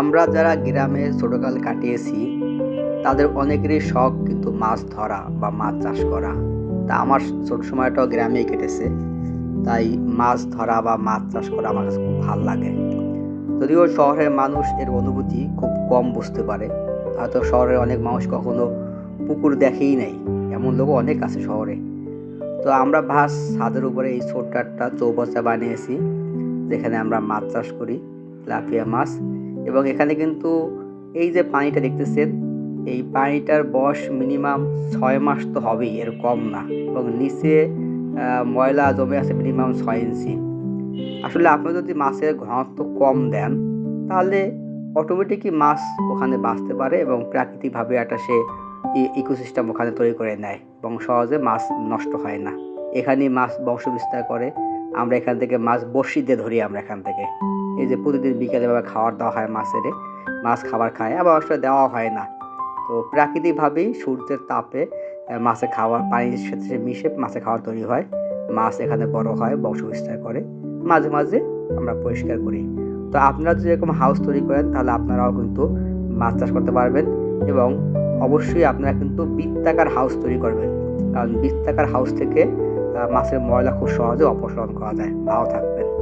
আমরা যারা গ্রামে ছোটোকাল কাটিয়েছি, তাদের অনেকেরই শখ কিন্তু মাছ ধরা বা মাছ চাষ করা। তা আমার ছোট সময়টাও গ্রামেই কেটেছে, তাই মাছ ধরা বা মাছ চাষ করা আমার কাছে খুব ভালো লাগে। যদিও শহরের মানুষ এর অনুভূতি খুব কম বুঝতে পারে, হয়তো শহরের অনেক মানুষ কখনো পুকুর দেখেই নাই, এমন লোকও অনেক আছে শহরে। তো আমরা ভাস ছাদের উপরে এই ছোট্ট একটা চৌবাচ্চা বানিয়েছি, যেখানে আমরা মাছ চাষ করি, লাফিয়া মাছ। এবং এখানে কিন্তু এই যে পানিটা দেখতেছেন, এই পানিটার বয়স মিনিমাম ছয় মাস তো হবেই, এর কম না। এবং নিচে ময়লা জমে আছে মিনিমাম ছয় ইঞ্চি। আসলে আপনি যদি মাছের ঘনত্ব কম দেন, তাহলে অটোমেটিকই মাছ ওখানে বাঁচতে পারে এবং প্রাকৃতিকভাবে একটা সে ইকোসিস্টেম ওখানে তৈরি করে নেয় এবং সহজে মাছ নষ্ট হয় না। এখানেই মাছ বংশ বিস্তার করে। আমরা এখান থেকে মাছ দিয়ে ধরি আমরা এখান থেকে। এই যে প্রতিদিন বিকেলে এভাবে খাবার দেওয়া হয় মাছের। মাছ খাবার খায়, আবার অবশ্য দেওয়া হয় না। তো প্রাকৃতিকভাবেই সূর্যের তাপে মাছের খাবার পানির সাথে মিশে মাছের খাবার তৈরি হয়। মাছ এখানে বড় হয়, বংশ বিস্তার করে। মাঝে মাঝে আমরা পরিষ্কার করি। তো আপনারা যদি এরকম হাউস তৈরি করেন, তাহলে আপনারাও কিন্তু মাছ চাষ করতে পারবেন এবং অবশ্যই আপনারা কিন্তু বৃত্তাকার হাউস তৈরি করবেন। কারণ বৃত্তাকার হাউস থেকে মাছের ময়লা খুব সহজে অপসারণ করা যায়। ভালো থাকবে